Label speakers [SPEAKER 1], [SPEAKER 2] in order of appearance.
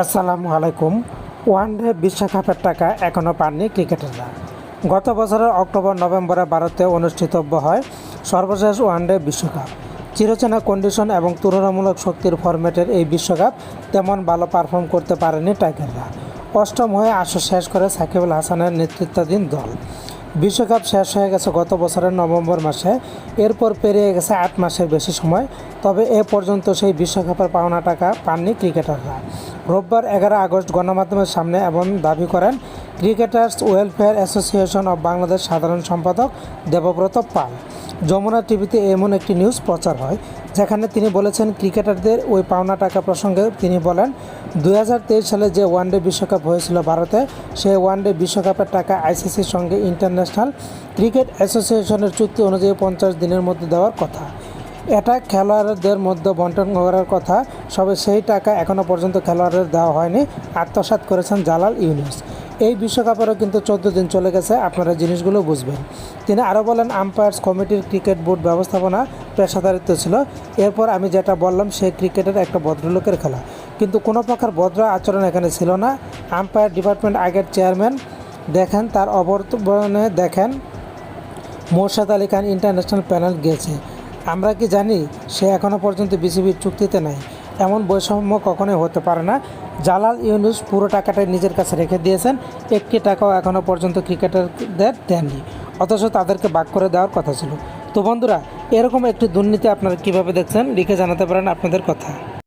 [SPEAKER 1] আসসালামু আলাইকুম। ওয়ানডে বিশ্বকাপের টাকা এখনও পাননি ক্রিকেটাররা। গত বছরের অক্টোবর, নভেম্বরে ভারতে অনুষ্ঠিতব্য হয় সর্বশেষ ওয়ানডে বিশ্বকাপ। চিরচেনা কন্ডিশন এবং তুলনামূলক শক্তির ফরম্যাটের এই বিশ্বকাপ তেমন ভালো পারফর্ম করতে পারেনি টাইগাররা। অষ্টম হয়ে আসর শেষ করে সাকিবুল হাসানের নেতৃত্বাধীন দল। বিশ্বকাপ শেষ হয়ে গেছে গত বছরের নভেম্বর মাসে। এরপর পেরিয়ে গেছে আট মাসের বেশি সময়। তবে এ পর্যন্ত সেই বিশ্বকাপের পাওনা টাকা পাননি ক্রিকেটাররা। রোববার এগারো আগস্ট গণমাধ্যমের সামনে এমন দাবি করেন cricketers welfare association of Bangladesh সাধারণ সম্পাদক দেবব্রত পাল। যমুনা টিভিতে এমন একটি নিউজ প্রচার হয় যেখানে তিনি বলেছেন ক্রিকেটারদের ওই পাওনা টাকা প্রসঙ্গে তিনি বলেন দু হাজার তেইশ সালে যে ওয়ানডে বিশ্বকাপ হয়েছিল ভারতে, সেই ওয়ানডে বিশ্বকাপের টাকা আইসিসির সঙ্গে ইন্টারন্যাশনাল ক্রিকেট অ্যাসোসিয়েশনের চুক্তি অনুযায়ী পঞ্চাশ দিনের মধ্যে দেওয়ার কথা। এটা খেলোয়াড়দের মধ্যে বন্টন করার কথা সবে সেই টাকা এখনও পর্যন্ত খেলোয়াড়দের দেওয়া হয়নি, আত্মসাৎ করেছেন জালাল ইউনুস। এই বিশ্বকাপেরও কিন্তু চোদ্দ দিন চলে গেছে, আপনারা জিনিসগুলো বুঝবেন। তিনি আরও বলেন, আম্পায়ার্স কমিটির ক্রিকেট বোর্ড ব্যবস্থাপনা পেশাদারিত্ব ছিল। এরপর আমি যেটা বললাম, সেই ক্রিকেটের একটা ভদ্রলোকের খেলা। কিন্তু কোনো প্রকার ভদ্র আচরণ এখানে ছিল না। আম্পায়ার ডিপার্টমেন্ট আগের চেয়ারম্যান দেখেন, তার অবর্তমানে দেখেন, মোর্শাদ আলী খান ইন্টারন্যাশনাল প্যানেল গিয়েছে আমরা কি জানি, সে এখনও পর্যন্ত বিসিবির চুক্তিতে নাই। এমন বৈষম্য কখনোই হতে পারে না। জালাল ইউনুস পুরো টাকাটাই নিজের কাছে রেখে দিয়েছেন। একটি টাকাও এখনও পর্যন্ত ক্রিকেটারদের দেননি। অথচ তাদেরকে বাক করে দেওয়ার কথা ছিল। তো বন্ধুরা এরকম একটি দুর্নীতি আপনারা কীভাবে দেখছেন লিখে জানাতে পারেন আপনাদের কথা।